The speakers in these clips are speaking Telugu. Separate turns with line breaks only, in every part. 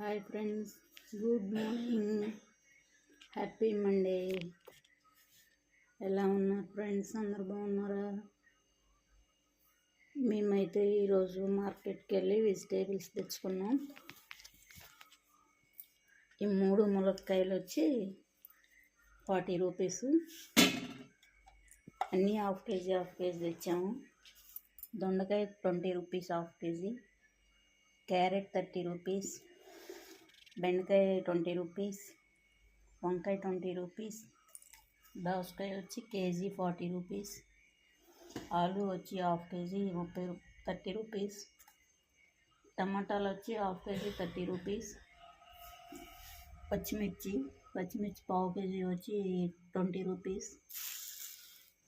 Hi friends good morning. Happy Monday. ఎలా ఉన్నారు ఫ్రెండ్స్? అందరు బాగున్నారా? మేమైతే ఈరోజు మార్కెట్కి వెళ్ళి వెజిటేబుల్స్ తెచ్చుకున్నాం. ఈ మూడు ములక్కాయలు వచ్చి ఫార్టీ రూపీస్. అన్నీ హాఫ్ కేజీ హాఫ్ కేజీ తెచ్చాము. దొండకాయ twenty rupees half KG. Carrot thirty rupees. బెండకాయ ట్వంటీ రూపీస్ వంకాయ ట్వంటీ రూపీస్ దోసకాయ వచ్చి కేజీ ఫార్టీ రూపీస్ ఆలు వచ్చి హాఫ్ కేజీ ముప్పై థర్టీ రూపీస్ టమాటాలు వచ్చి హాఫ్ కేజీ థర్టీ రూపీస్ పచ్చిమిర్చి పచ్చిమిర్చి పావు కేజీ వచ్చి ట్వంటీ రూపీస్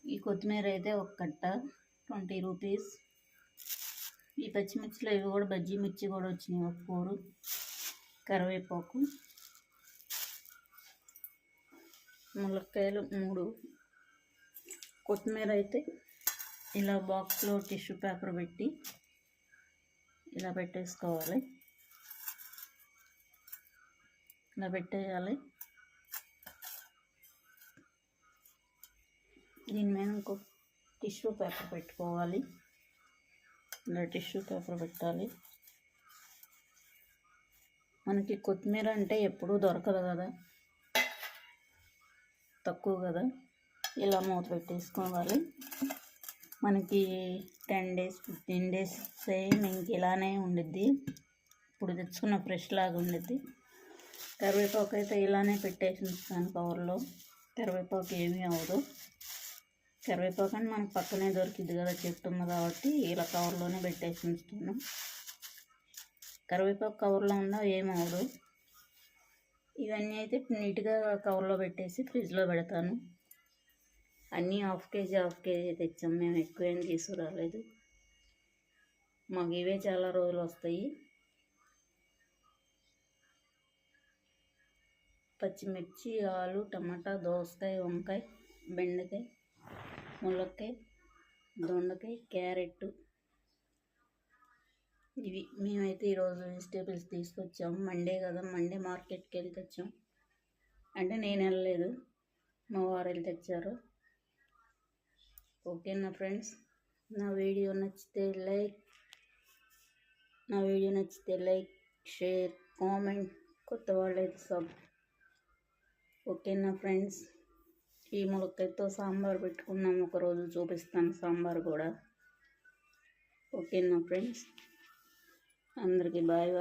ఈ కొత్తిమీర అయితే ఒక కట్ట ట్వంటీ రూపీస్ ఈ పచ్చిమిర్చిలో ఇవి కూడా బజ్జీ మిర్చి కూడా వచ్చినాయి ఒక కూరు. కరివేపాకు ములక్కాయలు మూడు కొత్తిమీర అయితే ఇలా బాక్స్లో టిష్యూ పేపర్ పెట్టి ఇలా పెట్టేసుకోవాలి. ఇలా పెట్టేయాలి. దీని మీద ఇంకో టిష్యూ పేపర్ పెట్టుకోవాలి. ఇలా టిష్యూ పేపర్ పెట్టాలి. మనకి కొత్తిమీర అంటే ఎప్పుడూ దొరకదు కదా. తక్కువ కదా. ఇలా మూత పెట్టేసుకోవాలి. మనకి ten days fifteen days same ఇంక ఇలానే ఉండిద్ది. ఇప్పుడు తెచ్చుకున్న ఫ్రెష్ లాగా ఉండిద్ది. కరివేపాకు అయితే ఇలానే పెట్టేసి ఉంచుతాను కవర్లో. కరివేపాకు ఏమీ అవ్వదు. కరివేపాకు అని మనకు పక్కనే దొరికిద్ది కదా చెట్టు ఉంది కాబట్టి ఇలా కవర్లోనే పెట్టేసి ఉంచుతాను. కరివేపాకు కవర్లో ఉన్నా ఏమవదు ఇవన్నీ అయితే నీట్గా కవర్లో పెట్టేసి ఫ్రిడ్జ్లో పెడతాను. అన్నీ హాఫ్ కేజీ హాఫ్ కేజీ తెచ్చాం. మేము ఎక్కువ ఏం తీసుకురాలేదు. మాకు ఇవే చాలా రోజులు వస్తాయి. పచ్చిమిర్చి ఆలు టమాటా దోసకాయ వంకాయ బెండకాయ ములక్కాయ దొండకాయ క్యారెట్ ఇవి మేమైతే ఈరోజు వెజిటేబుల్స్ తీసుకొచ్చాము. మండే కదా మండే మార్కెట్కి వెళ్ళి తెచ్చాం. అంటే నేను వెళ్ళలేదు మా వారు వెళ్ళి తెచ్చారు. ఓకేనా ఫ్రెండ్స్ నా వీడియో నచ్చితే లైక్ నా వీడియో నచ్చితే లైక్ షేర్ కామెంట్ కొత్త వాళ్ళైతే సబ్. ఓకేనా ఫ్రెండ్స్ ఈ ములక్కాయతో సాంబార్ పెట్టుకున్నాం ఒకరోజు చూపిస్తాను సాంబార్ కూడా. ఓకేనా ఫ్రెండ్స్. అందరికీ బాయ్ బాయ్.